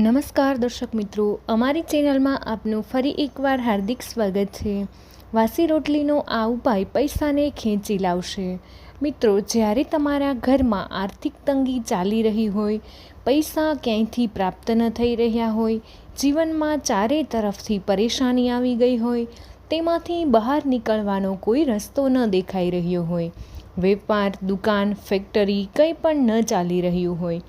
નમસ્કાર દર્શક મિત્રો, અમારી ચેનલમાં આપનું ફરી એકવાર હાર્દિક સ્વાગત છે. વાસી રોટલીનો આ ઉપાય પૈસાને ખેંચી લાવશે. મિત્રો, જ્યારે તમારા ઘરમાં આર્થિક તંગી ચાલી રહી હોય, પૈસા ક્યાંયથી પ્રાપ્ત ન થઈ રહ્યા હોય, જીવનમાં ચારે તરફથી પરેશાની આવી ગઈ હોય, તેમાંથી બહાર નીકળવાનો કોઈ રસ્તો ન દેખાઈ રહ્યો હોય, વેપાર, દુકાન, ફેક્ટરી કંઈ પણ ન ચાલી રહ્યું હોય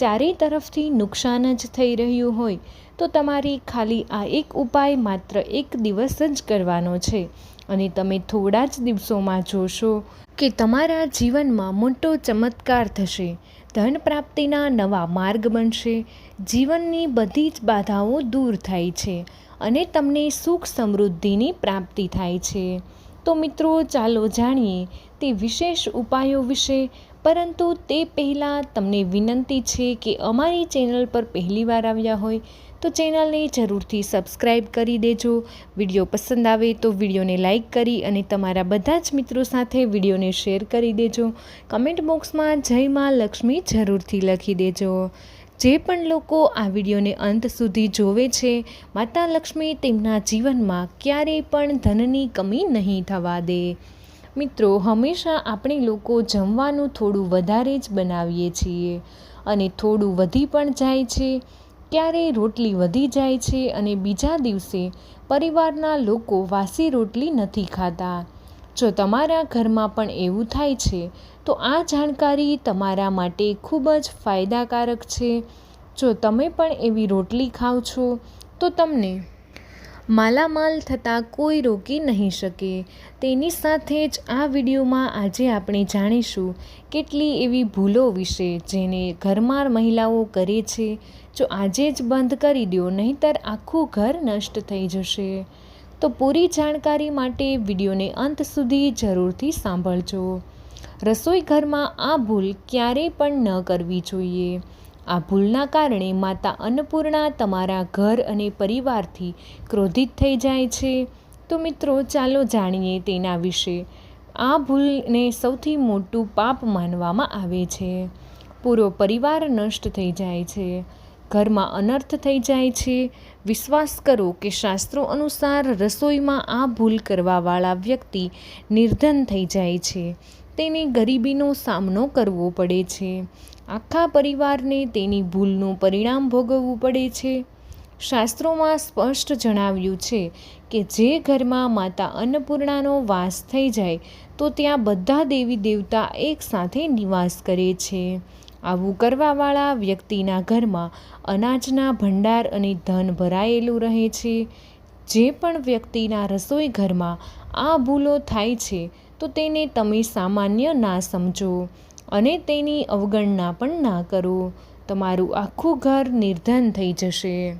ચારેય તરફથી નુકસાન જ થઈ રહ્યું હોય, તો તમારી ખાલી આ એક ઉપાય માત્ર એક દિવસ જ કરવાનો છે. અને તમે થોડા જ દિવસોમાં જોશો કે તમારા જીવનમાં મોટો ચમત્કાર થશે. ધન પ્રાપ્તિના નવા માર્ગ બનશે. જીવનની બધી જ બાધાઓ દૂર થાય છે અને તમને સુખ સમૃદ્ધિની પ્રાપ્તિ થાય છે. તો મિત્રો, ચાલો જાણીએ તે વિશેષ ઉપાયો વિશે પરંતુ તે પહેલાં તમને વિનંતી છે કે અમારી ચેનલ પર પહેલીવાર આવ્યા હોય તો ચેનલને જરૂરથી સબસ્ક્રાઈબ કરી દેજો. વીડિયો પસંદ આવે તો વિડીયોને લાઇક કરી અને તમારા બધા જ મિત્રો સાથે વિડીયોને શેર કરી દેજો. કમેન્ટ બોક્સમાં જય માં લક્ષ્મી જરૂરથી લખી દેજો. જે પણ લોકો આ વિડીયોને અંત સુધી જોવે છે, માતા લક્ષ્મી તેમના જીવનમાં ક્યારેય પણ ધનની કમી નહીં થવા દે. મિત્રો, હંમેશા આપણે લોકો જમવાનું થોડું વધારે જ બનાવીએ છીએ અને થોડું વધી પણ જાય છે, ક્યારેય રોટલી વધી જાય છે અને બીજા દિવસે પરિવારના લોકો વાસી રોટલી નથી ખાતા. જો તમારા ઘરમાં પણ એવું થાય છે, તો આ જાણકારી તમારા માટે ખૂબ જ ફાયદાકારક છે. જો તમે પણ એવી રોટલી ખાઓ છો, તો તમને માલામાલ થતાં કોઈ રોકી નહીં શકે. તેની સાથે જ આ વિડીયોમાં આજે આપણે જાણીશું કેટલી એવી ભૂલો વિશે જેને ઘરમાં મહિલાઓ કરે છે. જો આજે જ બંધ કરી દો, નહીંતર આખું ઘર નષ્ટ થઈ જશે. તો પૂરી જાણકારી માટે વિડીયોને અંત સુધી જરૂરથી સાંભળજો. રસોઈ ઘરમાં આ ભૂલ ક્યારેય પણ ન કરવી જોઈએ. આ ભૂલના કારણે માતા અન્નપૂર્ણા તમારા ઘર અને પરિવારથી ક્રોધિત થઈ જાય છે. તો મિત્રો, ચાલો જાણીએ તેના વિશે. આ ભૂલને સૌથી મોટું પાપ માનવામાં આવે છે. પૂરો પરિવાર નષ્ટ થઈ જાય છે. ઘરમાં અનર્થ થઈ જાય છે. વિશ્વાસ કરો કે શાસ્ત્રો અનુસાર રસોઈમાં આ ભૂલ કરવાવાળા વ્યક્તિ નિર્ધન થઈ જાય છે. તેને ગરીબીનો સામનો કરવો પડે છે. આખા પરિવારને તેની ભૂલનું પરિણામ ભોગવવું પડે છે. શાસ્ત્રોમાં સ્પષ્ટ જણાવ્યું છે કે જે ઘરમાં માતા અન્નપૂર્ણાનો વાસ થઈ જાય, તો ત્યાં બધા દેવી દેવતા એકસાથે નિવાસ કરે છે. આવું કરવાવાળા વ્યક્તિના ઘરમાં અનાજના ભંડાર અને ધન ભરાયેલું રહે છે. જે પણ વ્યક્તિના રસોઈ ઘરમાં આ ભૂલો થાય છે તો તેને તમે સામાન્ય ના સમજો અને તેની અવગણના પણ ના કરો. તમારું આખું ઘર નિર્ધન થઈ જશે.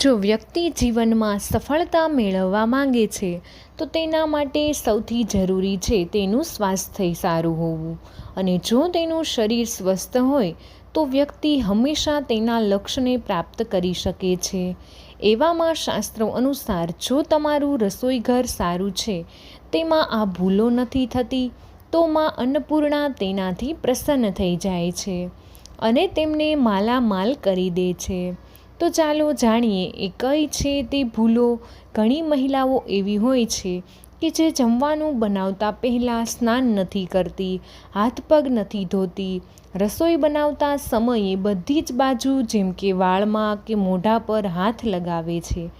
જો વ્યક્તિ જીવનમાં સફળતા મેળવવા માંગે છે, તો તેના માટે સૌથી જરૂરી છે તેનું સ્વાસ્થ્ય સારું હોવું. અને જો તેનું શરીર સ્વસ્થ હોય, તો વ્યક્તિ હંમેશા તેના લક્ષ્યને પ્રાપ્ત કરી શકે છે. એવામાં શાસ્ત્રો અનુસાર જો તમારું રસોઈ ઘર સારું છે, તેમાં આ ભૂલો નથી થતી, તો માં અન્નપૂર્ણા તેનાથી પ્રસન્ન થઈ જાય છે અને તેમને માલામાલ કરી દે છે. તો ચાલો જાણીએ, એ કઈ છે તે ભૂલો? ઘણી મહિલાઓ એવી હોય છે કે જે જમવાનું બનાવતા પહેલાં સ્નાન નથી કરતી, હાથ પગ નથી ધોતી રસોઈ બનાવતા સમયે બધી જ બાજુ જેમ કે વાળમાં કે મોઢા પર હાથ લગાવે છે.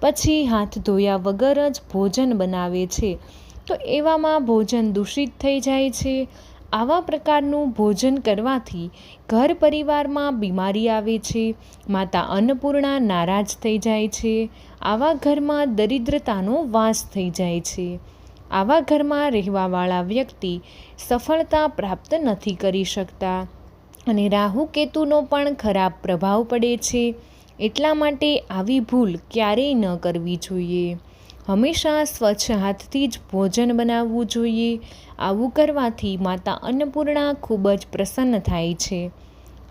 પછી હાથ ધોયા વગર જ ભોજન બનાવે છે. તો એવામાં ભોજન દૂષિત થઈ જાય છે. આવા પ્રકારનું ભોજન કરવાથી ઘર પરિવારમાં બીમારી આવે છે, માતા અન્નપૂર્ણા નારાજ થઈ જાય છે, આવા ઘરમાં દરિદ્રતાનો વાસ થઈ જાય છે. આવા ઘરમાં રહેવાવાળા વ્યક્તિ સફળતા પ્રાપ્ત નથી કરી શકતા. અને રાહુ કેતુનો પણ ખરાબ પ્રભાવ પડે છે. એટલા માટે આવી ભૂલ ક્યારેય ન કરવી જોઈએ. હંમેશા સ્વચ્છ હાથથી જ ભોજન બનાવવું જોઈએ. આવું કરવાથી માતા અન્નપૂર્ણા ખૂબ જ પ્રસન્ન થાય છે.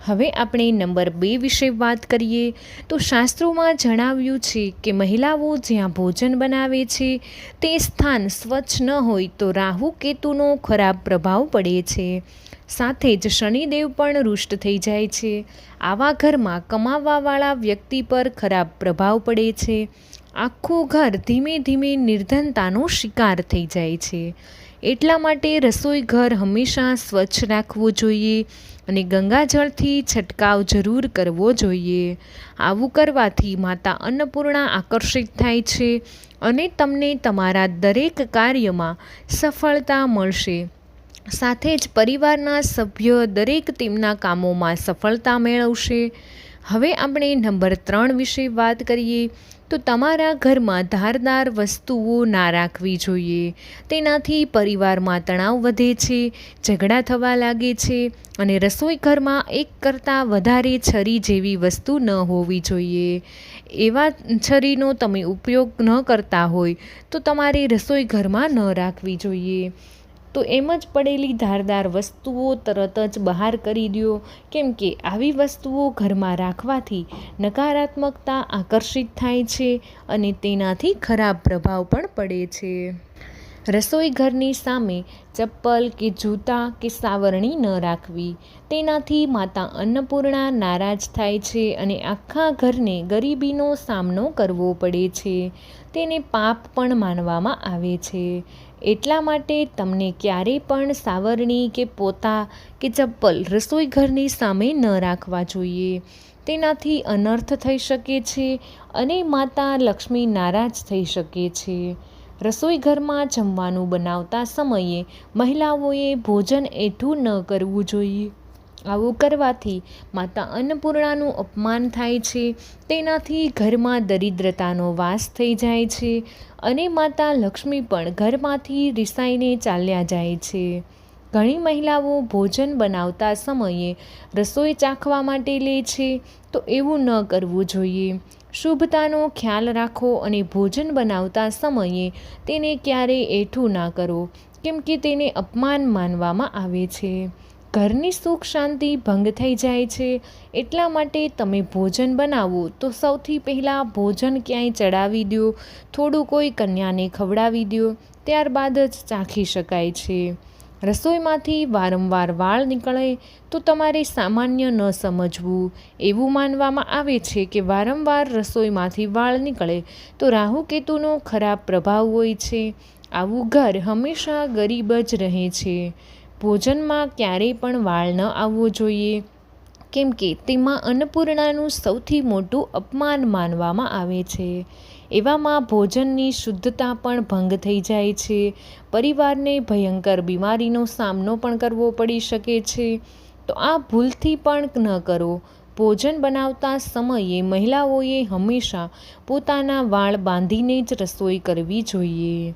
હવે આપણે નંબર બે વિશે વાત કરીએ તો શાસ્ત્રોમાં જણાવ્યું છે કે મહિલાઓ જ્યાં ભોજન બનાવે છે, તે સ્થાન સ્વચ્છ ન હોય તો રાહુ કેતુનો ખરાબ પ્રભાવ પડે છે. સાથે જ શનિદેવ પણ રુષ્ટ થઈ જાય છે. આવા ઘરમાં કમાવાવાળા વ્યક્તિ પર ખરાબ પ્રભાવ પડે છે. આખું ઘર ધીમે ધીમે નિર્ધનતાનો શિકાર થઈ જાય છે. એટલા માટે રસોઈ ઘર હંમેશા સ્વચ્છ રાખવું જોઈએ અને ગંગાજળથી છંટકાવ જરૂર કરવો જોઈએ. આવું કરવાથી માતા અન્નપૂર્ણા આકર્ષિત થાય છે અને તમને તમારા દરેક કાર્યમાં સફળતા મળશે. સાથે જ પરિવારના સભ્ય દરેક તેમના કામોમાં સફળતા મેળવશે. હવે આપણે નંબર ત્રણ વિશે વાત કરીએ. તો તમારા ઘરમાં ધારદાર વસ્તુઓ ના રાખવી જોઈએ. તેનાથી પરિવારમાં તણાવ વધે છે, ઝઘડા થવા લાગે છે અને રસોઈ ઘરમાં એક કરતાં વધારે છરી જેવી વસ્તુ ન હોવી જોઈએ. એવા છરીનો તમે ઉપયોગ ન કરતા હોય તો તમારે રસોઈ ઘરમાં ન રાખવી જોઈએ. તો એમ જ પડેલી ધારદાર વસ્તુઓ તરત જ બહાર કરી દો કેમ કે આવી વસ્તુઓ ઘરમાં રાખવાથી નકારાત્મકતા આકર્ષિત થાય છે અને તેનાથી ખરાબ પ્રભાવ પણ પડે છે. રસોઈ ઘરની સામે ચપ્પલ કે જૂતા કે સાવરણી ન રાખવી. તેનાથી માતા અન્નપૂર્ણા નારાજ થાય છે અને આખા ઘરને ગરીબીનો સામનો કરવો પડે છે. તેને પાપ પણ માનવામાં આવે છે. એટલા માટે તમને ક્યારેય પણ સાવરણી કે પોતા કે ચપ્પલ રસોઈ ઘરની સામે ન રાખવા જોઈએ. તેનાથી અનર્થ થઈ શકે છે અને માતા લક્ષ્મી નારાજ થઈ શકે છે. રસોઈ ઘરમાં જમવાનું બનાવતા સમયે મહિલાઓએ ભોજન એઠું ન કરવું જોઈએ. આવું કરવાથી માતા અન્નપૂર્ણાનું અપમાન થાય છે, તેનાથી ઘરમાં દરિદ્રતાનો વાસ થઈ જાય છે અને માતા લક્ષ્મી પણ ઘરમાંથી રિસાઈને ચાલ્યા જાય છે. ઘણી મહિલાઓ ભોજન બનાવતા સમયે રસોઈ ચાખવા માટે લે છે, તો એવું ન કરવું જોઈએ. શુભતાનો ખ્યાલ રાખો અને ભોજન બનાવતા સમયે તેને ક્યારેય એઠું ના કરો, કેમ કે તેને અપમાન માનવામાં આવે છે. ઘરની સુખ શાંતિ ભંગ થઈ જાય છે. એટલા માટે તમે ભોજન બનાવો તો સૌથી પહેલાં ભોજન ક્યાંય ચડાવી દો, થોડું કોઈ કન્યાને ખવડાવી દો, ત્યારબાદ જ ચાખી શકાય છે. રસોઈમાંથી વારંવાર વાળ નીકળે તો તમારે સામાન્ય ન સમજવું. એવું માનવામાં આવે છે કે વારંવાર રસોઈમાંથી વાળ નીકળે તો રાહુ કેતુનો ખરાબ પ્રભાવ હોય છે. આવું ઘર હંમેશા ગરીબ જ રહે છે. ભોજનમાં ક્યારેય પણ વાળ ન આવવો જોઈએ. કેમ કે તેમાં અન્નપૂર્ણાનું સૌથી મોટું અપમાન માનવામાં આવે છે. એવામાં ભોજનની શુદ્ધતા પણ ભંગ થઈ જાય છે. પરિવારને ભયંકર બીમારીનો સામનો પણ કરવો પડી શકે છે. તો આ ભૂલથી પણ ન કરો. ભોજન બનાવતા સમયે મહિલાઓએ હંમેશા પોતાના વાળ બાંધીને જ રસોઈ કરવી જોઈએ.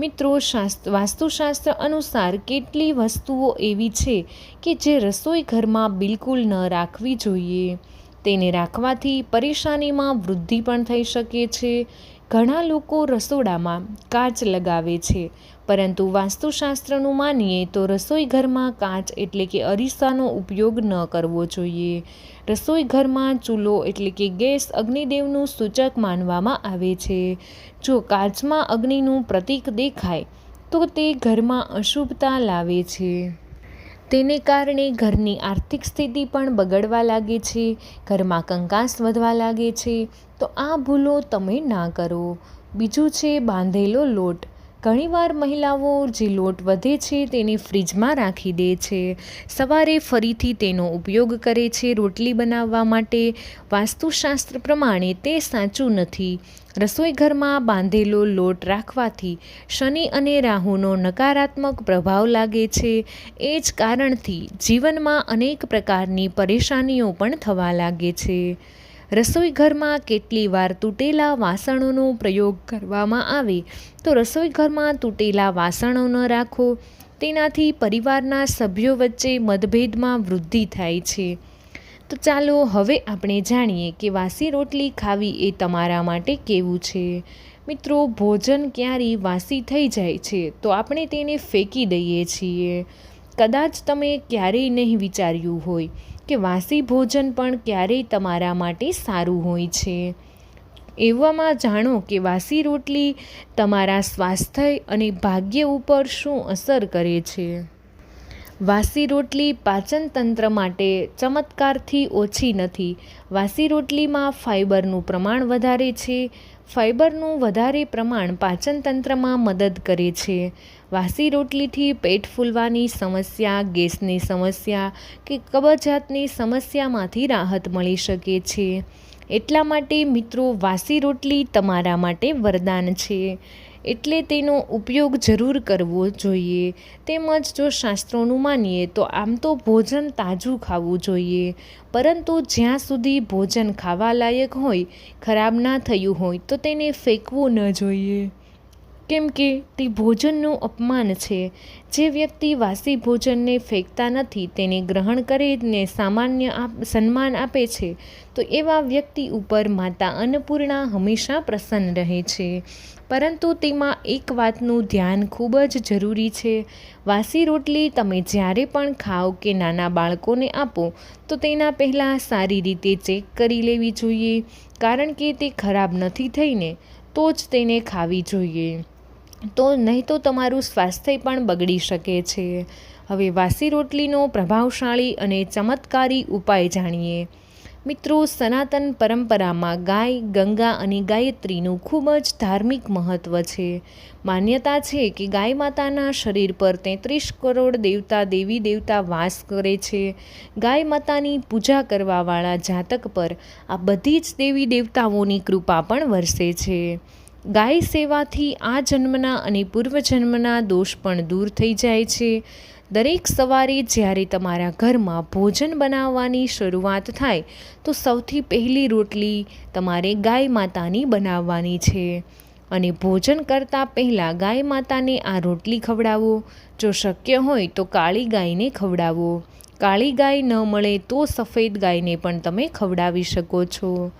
મિત્રો, શાસ્ત્ર, વાસ્તુશાસ્ત્ર અનુસાર કેટલી વસ્તુઓ એવી છે કે જે રસોઈ ઘરમાં બિલકુલ ન રાખવી જોઈએ. તેને રાખવાથી પરેશાનીમાં વૃદ્ધિ પણ થઈ શકે છે. ઘણા લોકો રસોડામાં કાચ લગાવે છે. પરંતુ વાસ્તુશાસ્ત્રનું માનીએ તો રસોઈ ઘરમાં કાચ એટલે કે અરીસાનો ઉપયોગ ન કરવો જોઈએ. રસોઈ ઘરમાં ચૂલો એટલે કે ગેસ અગ્નિદેવનું સૂચક માનવામાં આવે છે. જો કાચમાં અગ્નિનું પ્રતીક દેખાય, તો તે ઘરમાં અશુભતા લાવે છે. તેને કારણે ઘરની આર્થિક સ્થિતિ પણ બગડવા લાગે છે, ઘરમાં કંકાસ વધવા લાગે છે. તો આ ભૂલો તમે ના કરો. બીજું છે બાંધેલો લોટ. ઘણીવાર મહિલાઓ જે લોટ વધે છે તેને ફ્રીજમાં રાખી દે છે. સવારે ફરીથી તેનો ઉપયોગ કરે છે રોટલી બનાવવા માટે. વાસ્તુશાસ્ત્ર પ્રમાણે તે સાચું નથી. રસોઈ ઘરમાં બાંધેલો લોટ રાખવાથી શનિ અને રાહુનો નકારાત્મક પ્રભાવ લાગે છે. એ જ કારણથી જીવનમાં અનેક પ્રકારની પરેશાનીઓ પણ થવા લાગે છે. રસોઈ ઘરમાં કેટલી વાર તૂટેલા વાસણોનો પ્રયોગ કરવામાં આવે તો રસોઈ ઘરમાં તૂટેલા વાસણો ન રાખો. તેનાથી પરિવારના સભ્યો વચ્ચે મતભેદમાં વૃદ્ધિ થાય છે. તો ચાલો હવે આપણે જાણીએ કે વાસી રોટલી ખાવી એ તમારા માટે કેવું છે. મિત્રો, ભોજન ક્યારે વાસી થઈ જાય છે તો આપણે તેને ફેંકી દઈએ છીએ. કદાચ તમે ક્યારેય નહીં વિચાર્યું હોય કે વાસી ભોજન પણ ક્યારેય તમારા માટે સારું હોય છે. એવામાં જાણો કે વાસી રોટલી તમારા સ્વાસ્થ્ય અને ભાગ્ય ઉપર શું અસર કરે છે? વાસી રોટલી પાચન તંત્ર માટે ચમત્કારથી ઓછી નથી. વાસી રોટલીમાં ફાઇબરનું પ્રમાણ વધારે છે. ફાઇબરનું વધારે પ્રમાણ પાચનતંત્રમાં મદદ કરે છે. વાસી રોટલીથી પેટ ફૂલવાની સમસ્યા, ગેસની સમસ્યા કે કબજિયાતની સમસ્યામાંથી રાહત મળી શકે છે. એટલા માટે મિત્રો, વાસી રોટલી તમારા માટે વરદાન છે. એટલે તેનો ઉપયોગ જરૂર કરવો જોઈએ. તેમજ જો શાસ્ત્રોનું માનીએ તો આમ તો ભોજન તાજું ખાવું જોઈએ. પરંતુ જ્યાં સુધી ભોજન ખાવા લાયક હોય, ખરાબ ના થયું હોય, તો તેને ફેંકવું ન જોઈએ. કેમ કે તે ભોજનનું અપમાન છે. જે વ્યક્તિ વાસી ભોજનને ફેંકતા નથી, તેને ગ્રહણ કરીને સામાન્ય સન્માન આપે છે, તો એવા વ્યક્તિ ઉપર માતા અન્નપૂર્ણા હંમેશા પ્રસન્ન રહે છે. પરંતુ તેમાં એક વાતનું ધ્યાન ખૂબ જ જરૂરી છે. વાસી રોટલી તમે જ્યારે પણ ખાઓ કે નાના બાળકોને આપો, તો તેના પહેલાં સારી રીતે ચેક કરી લેવી જોઈએ. કારણ કે તે ખરાબ નથી થઈને, તો જ તેને ખાવી જોઈએ. તો નહીં તો તમારું સ્વાસ્થ્ય પણ બગડી શકે છે. હવે વાસી રોટલીનો પ્રભાવશાળી અને ચમત્કારી ઉપાય જાણીએ. મિત્રો, સનાતન પરંપરામાં ગાય, ગંગા અને ગાયત્રીનું ખૂબ જ ધાર્મિક મહત્ત્વ છે. માન્યતા છે કે ગાય માતાના શરીર પર તેત્રીસ કરોડ દેવતા દેવી દેવતા વાસ કરે છે. ગાય માતાની પૂજા કરવાવાળા જાતક પર આ બધી જ દેવી દેવતાઓની કૃપા પણ વરસે છે. ગાય સેવાથી આ જન્મના અને પૂર્વજન્મના દોષ પણ દૂર થઈ જાય છે. દરેક સવારે જ્યારે તમારા ઘરમાં ભોજન બનાવવાની શરૂઆત થાય, તો સૌથી પહેલી રોટલી તમારે ગાય માતાની બનાવવાની છે. અને ભોજન કરતાં પહેલાં ગાય માતાને આ રોટલી ખવડાવો. જો શક્ય હોય, તો કાળી ગાયને ખવડાવો. કાળી ગાય ન મળે તો સફેદ ગાયને પણ તમે ખવડાવી શકો છો.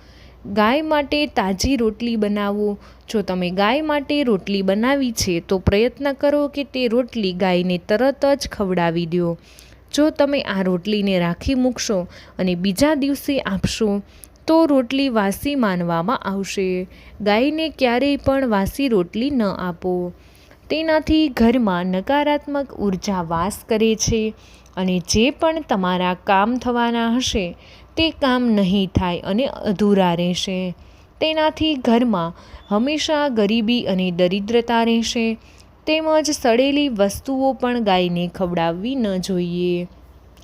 ગાય માટે તાજી રોટલી બનાવો. જો તમે ગાય માટે રોટલી બનાવી છે, તો પ્રયત્ન કરો કે તે રોટલી ગાયને તરત જ ખવડાવી દો. જો તમે આ રોટલીને રાખી મૂકશો અને બીજા દિવસે આપશો, તો રોટલી વાસી માનવામાં આવશે. ગાયને ક્યારેય પણ વાસી રોટલી ન આપો. તેનાથી ઘરમાં નકારાત્મક ઊર્જા વાસ કરે છે. અને જે પણ તમારા કામ થવાના હશે, તે કામ નહીં થાય અને અધૂરા રહેશે. તેનાથી ઘરમાં હંમેશા ગરીબી અને દરિદ્રતા રહેશે. તેમજ સડેલી વસ્તુઓ પણ ગાયને ખવડાવવી ન જોઈએ.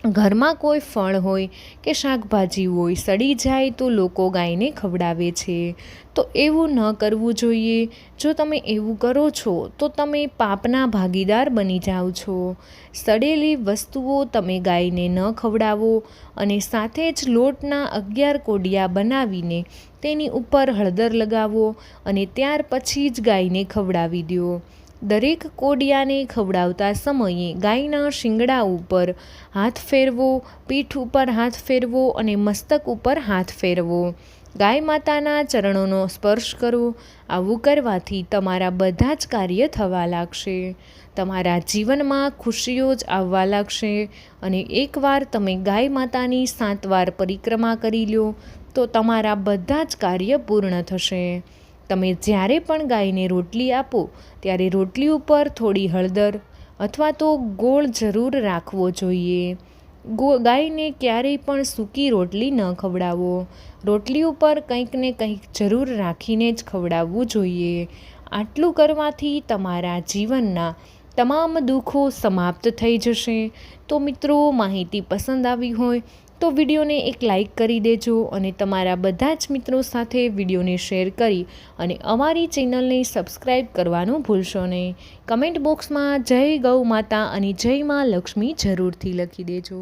ઘરમાં કોઈ ફળ હોય કે શાકભાજી હોય, સડી જાય તો લોકો ગાયને ખવડાવે છે. તો એવું ન કરવું જોઈએ. જો તમે એવું કરો છો, તો તમે પાપના ભાગીદાર બની જાઓ છો. સડેલી વસ્તુઓ તમે ગાયને ન ખવડાવો અને સાથે જ લોટના અગિયાર કોડિયા બનાવીને તેની ઉપર હળદર લગાવો અને ત્યાર પછી જ ગાયને ખવડાવી દો. દરેક કોડિયાને ખવડાવતા સમયે ગાયના શિંગડા ઉપર હાથ ફેરવો, પીઠ ઉપર હાથ ફેરવો અને મસ્તક ઉપર હાથ ફેરવો. ગાય માતાના ચરણોનો સ્પર્શ કરવો આવું કરવાથી તમારા બધા જ કાર્ય થવા લાગશે. તમારા જીવનમાં ખુશીઓ જ આવવા લાગશે અને એકવાર તમે ગાય માતાની સાત વાર પરિક્રમા કરી લો, તો તમારા બધા જ કાર્ય પૂર્ણ થશે. તમે જ્યારે પણ ગાયને રોટલી આપો, ત્યારે રોટલી ઉપર થોડી હળદર અથવા તો ગોળ જરૂર રાખવો જોઈએ. ગો, ગાયને ક્યારેય પણ સૂકી રોટલી ન ખવડાવો. રોટલી ઉપર કંઈક ને કંઈક જરૂર રાખીને જ ખવડાવવું જોઈએ. આટલું કરવાથી તમારા જીવનના તમામ દુઃખો સમાપ્ત થઈ જશે. તો મિત્રો, માહિતી પસંદ આવી હોય તો વિડીયોને એક લાઇક કરી દેજો અને તમારા બધા જ મિત્રો સાથે વિડીયોને શેર કરી અને અમારી ચેનલને સબસ્ક્રાઈબ કરવાનું ભૂલશો નહીં. કમેન્ટ બોક્સમાં જય ગૌ માતા અને જય માં લક્ષ્મી જરૂરથી લખી દેજો.